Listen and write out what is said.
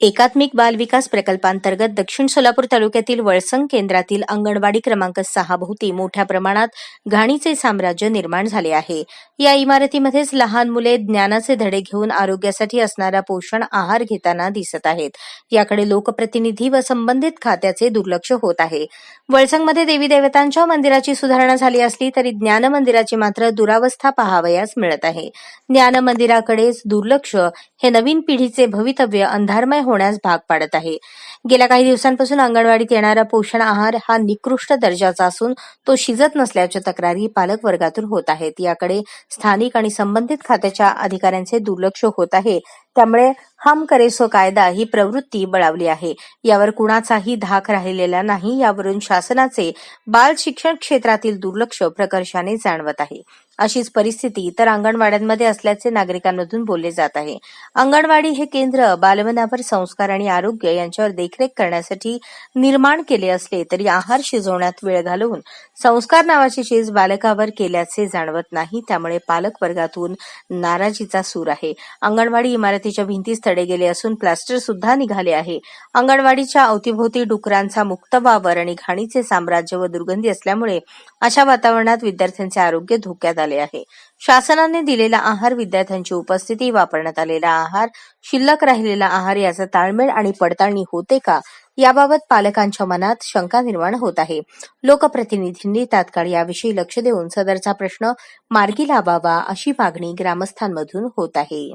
एकात्मिक बाल विकास प्रकल्पांतर्गत दक्षिण सोलापूर तालुक्यातील वळसंग केंद्रातील अंगणवाडी क्रमांक सहा भोवती मोठ्या प्रमाणात घाणीचे साम्राज्य निर्माण झाले आहे. या इमारतीमध्येच लहान मुले ज्ञानाचे धडे घेऊन आरोग्यासाठी असणारा पोषण आहार घेताना दिसत आहेत. याकडे लोकप्रतिनिधी व संबंधित खात्याचे दुर्लक्ष होत आहे. वळसंगमध्ये देवी देवतांच्या मंदिराची सुधारणा झाली असली तरी ज्ञान मंदिराची मात्र दुरावस्था पाहावयास मिळत आहे. ज्ञान मंदिराकडेच दुर्लक्ष हे नवीन पिढीचे भवितव्य अंधारमय होण्यास भाग पाडत आहे. गेल्या काही दिवसांपासून अंगणवाडीत येणारा पोषण आहार हा निकृष्ट दर्जाचा असून तो शिजत नसल्याच्या तक्रारी पालक वर्गातून होत आहेत. याकडे स्थानिक आणि संबंधित खात्याच्या अधिकाऱ्यांचे दुर्लक्ष होत आहे. त्यामुळे हम करेसो कायदा ही प्रवृत्ती बळावली आहे. यावर कुणाचाही धाक राहिलेला नाही यावरून शासनाचे बाल शिक्षण क्षेत्रातील दुर्लक्ष प्रकर्षाने जाणवत आहे. अशीच परिस्थिती इतर अंगणवाड्यांमध्ये असल्याचे नागरिकांमधून बोलले जात आहे. अंगणवाडी हे केंद्र बालमनावर संस्कार आणि आरोग्य यांच्यावर देखरेख करण्यासाठी निर्माण केले असले तरी आहार शिजवण्यात वेळ घालवून संस्कार नावाची चीज बालकावर केल्याचे जाणवत नाही त्यामुळे पालक वर्गातून नाराजीचा सूर आहे. अंगणवाडी इमारती इमारतीच्या भिंतीस तडे गेले असून प्लास्टर सुद्धा निघाले आहे. अंगणवाडीच्या अवतीभोवती डुकरांचा मुक्त वावर आणि घाणीचे साम्राज्य व दुर्गंधी असल्यामुळे अशा वातावरणात विद्यार्थ्यांचे आरोग्य धोक्यात आले आहे. शासनाने दिलेला आहार विद्यार्थ्यांची उपस्थिती वापरण्यात आलेला आहार शिल्लक राहिलेला आहार याचा ताळमेळ आणि पडताळणी होते का याबाबत पालकांच्या मनात शंका निर्माण होत आहे. लोकप्रतिनिधींनी तात्काळ याविषयी लक्ष देऊन सदरचा प्रश्न मार्गी लावावा अशी मागणी ग्रामस्थांमधून होत आहे.